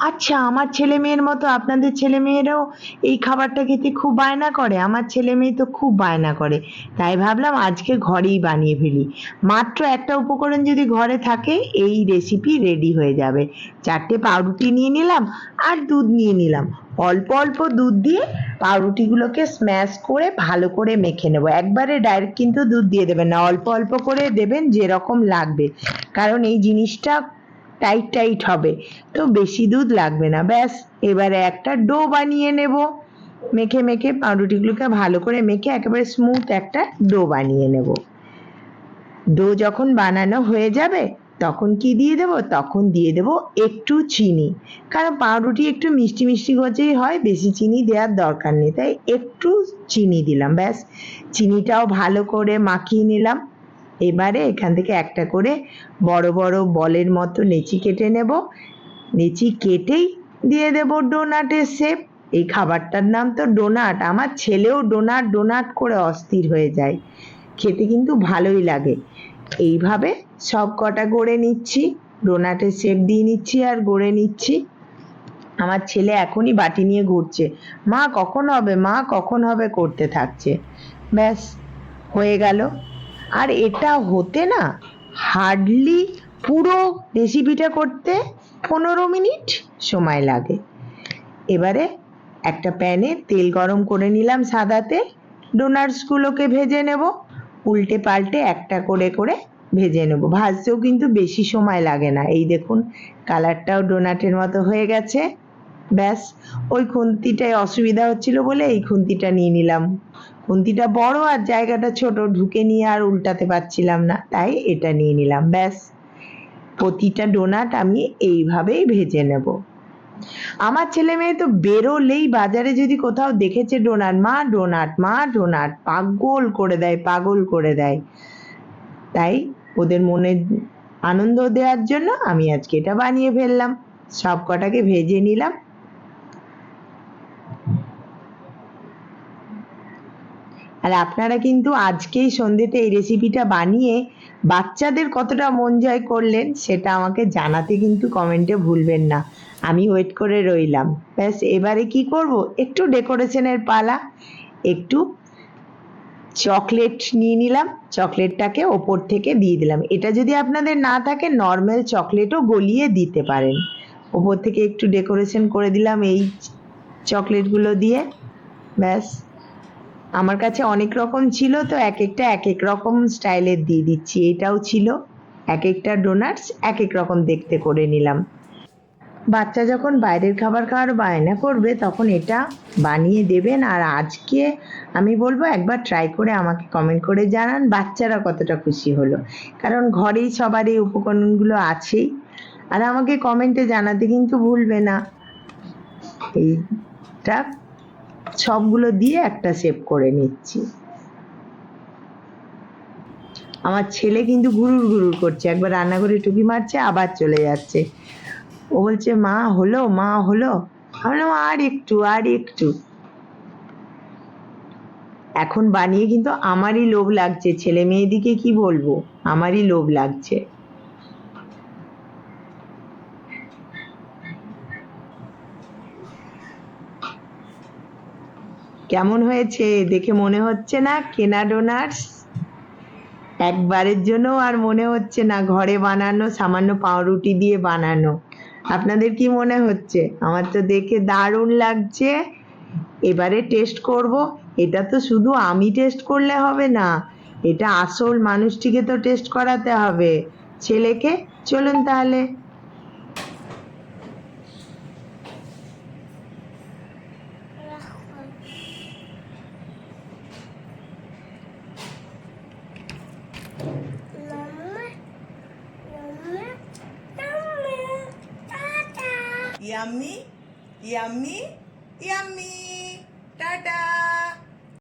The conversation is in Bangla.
আচ্ছা আমার ছেলে মেয়ের মতো আপনাদের ছেলে মেয়েরাও এই খাবারটা খেতে খুব বায়না করে? আমার ছেলে মেয়ে তো খুব বায়না করে। তাই ভাবলাম আজকে ঘরেই বানিয়ে ফেলি। মাত্র একটা উপকরণ যদি ঘরে থাকে, এই রেসিপি রেডি হয়ে যাবে। চারটে পাউরুটি নিয়ে নিলাম আর দুধ নিয়ে নিলাম। অল্প অল্প দুধ দিয়ে পাউরুটিগুলোকে স্ম্যাশ করে ভালো করে মেখে নেব। একবারে ডাইরেক্ট কিন্তু দুধ দিয়ে দেবেন না, অল্প অল্প করে দেবেন যেরকম লাগবে। কারণ এই জিনিসটা টাইট টাইট হবে। তো বেশি দুধ লাগবে না। ব্যাস, এবারে একটা ডো বানিয়ে নেব। মেখে মেখে পাউরুটিগুলোকে ভালো করে মেখে একেবারে স্মুথ একটা ডো বানিয়ে নেব। ডো যখন বানানো হয়ে যাবে, তখন কি দিয়ে দেব? তখন দিয়ে দেব একটু চিনি। কারণ পাউরুটি একটু মিষ্টি মিষ্টি গজেই হয়, বেশি চিনি দেওয়ার দরকার নেই। তাই একটু চিনি দিলাম। ব্যাস, চিনিটাও ভালো করে মাখিয়ে নিলাম। এবারে এখান থেকে একটা করে বড় বড় বলের মতো নেচি কেটে নেব। নেচি কেটেই দিয়ে দেব ডোনাটের শেপ। এই খাবারটার নাম তো ডোনাট। আমার ছেলেও ডোনাট ডোনাট করে অস্থির হয়ে যায়। খেতে কিন্তু ভালোই লাগে। এইভাবে সব কটা গড়ে নিচ্ছি। ডোনাটের শেপ দিয়ে নিচ্ছি আর গড়ে নিচ্ছি। আমার ছেলে এখনই বাটি নিয়ে ঘুরছে। মা কখন হবে? মা কখন হবে? করতে থাকছে। ব্যাস, হয়ে গেল। আর এটা হতে না হার্ডলি পুরো রেসিপিটা করতে পনেরো মিনিট সময় লাগে। এবারে একটা প্যানে তেল গরম করে নিলাম সাদা তেল ডোনাটসগুলোকে ভেজে নেব, উল্টে পাল্টে একটা করে করে ভেজে নেব। ভাজতেও কিন্তু বেশি সময় লাগে না। এই দেখুন, কালারটাও ডোনাটের মতো হয়ে গেছে। ব্যাস, ওই খুন্তিটায় অসুবিধা হচ্ছিল বলে এই খুন্তিটা নিয়ে নিলাম। খুন্তিটা বড় আর জায়গাটা ছোট, ঢুকে নিয়ে আর উল্টাতে পারছিলাম না। তাই এটা নিয়ে নিলাম, ব্যাস। প্রতিটা ডোনাট আমি এইভাবেই ভেজে নেব। আমার ছেলে মেয়ে তো বেরোলেই বাজারে যদি কোথাও দেখেছে ডোনাট, মা ডোনাট মা ডোনাট, পাগল করে দেয়, পাগল করে দেয়। তাই ওদের মনে আনন্দ দেওয়ার জন্য আমি আজকে এটা বানিয়ে ফেললাম। সব কটাকে ভেজে নিলাম। আর আপনারা কিন্তু আজকেই সন্ধ্যেতে এই রেসিপিটা বানিয়ে বাচ্চাদের কতটা মন জয় করলেন, সেটা আমাকে জানাতে কিন্তু কমেন্টে ভুলবেন না। আমি ওয়েট করে রইলাম। ব্যাস, এবারে কি করব? একটু ডেকোরেশনের পালা, একটু চকলেট নিয়ে নিলাম চকলেটটাকে ওপর থেকে দিয়ে দিলাম। এটা যদি আপনাদের না থাকে নর্মাল চকলেটও গলিয়ে দিতে পারেন। ওপর থেকে একটু ডেকোরেশন করে দিলাম এই চকলেটগুলো দিয়ে। ব্যাস। আমার কাছে অনেক রকম ছিল তো এক একটা এক এক রকম স্টাইলের দিয়ে দিচ্ছি। এটাও ছিল। এক একটা ডোনাটস এক এক রকম দেখতে করে নিলাম। বাচ্চা যখন বাইরের খাবার খাওয়ার বায়না করবে, তখন এটা বানিয়ে দেবেন। আর আজকে আমি বলব, একবার ট্রাই করে আমাকে কমেন্ট করে জানান বাচ্চারা কতটা খুশি হলো। কারণ ঘরেই সবার এই উপকরণগুলো আছেই। আর আমাকে কমেন্টে জানাতে কিন্তু ভুলবে না। এইটা সবগুলো দিয়ে একটা শেপ করে নিচ্ছি। আমার ছেলে কিন্তু ঘুরুর ঘুরুর করছে। একবার রান্নাঘরে টুকি মারছে, আবার চলে যাচ্ছে। ও বলছে, মা, হলো মা, হলো। আমি আর একটু আর একটু। এখন বানিয়ে কিন্তু আমারই লোভ লাগছে। ছেলে মেয়েদিকে কি বলব? আমারই লোভ লাগছে। কেমন হয়েছে? দেখে মনে হচ্ছে না? কেনা ডোনাটস একবারের জন্য আর মনে হচ্ছে না। ঘরে বানানো, সামান্য পাউরুটি দিয়ে বানানো। আপনাদের কি মনে হচ্ছে? আমার তো দেখে দারুণ লাগছে। এবারে টেস্ট করব। এটা তো শুধু আমি টেস্ট করলে হবে না। এটা আসল মানুষটিকে তো টেস্ট করাতে হবে। ছেলেকে? চলুন তাহলে। yummy, yummy, yummy. Ta-da!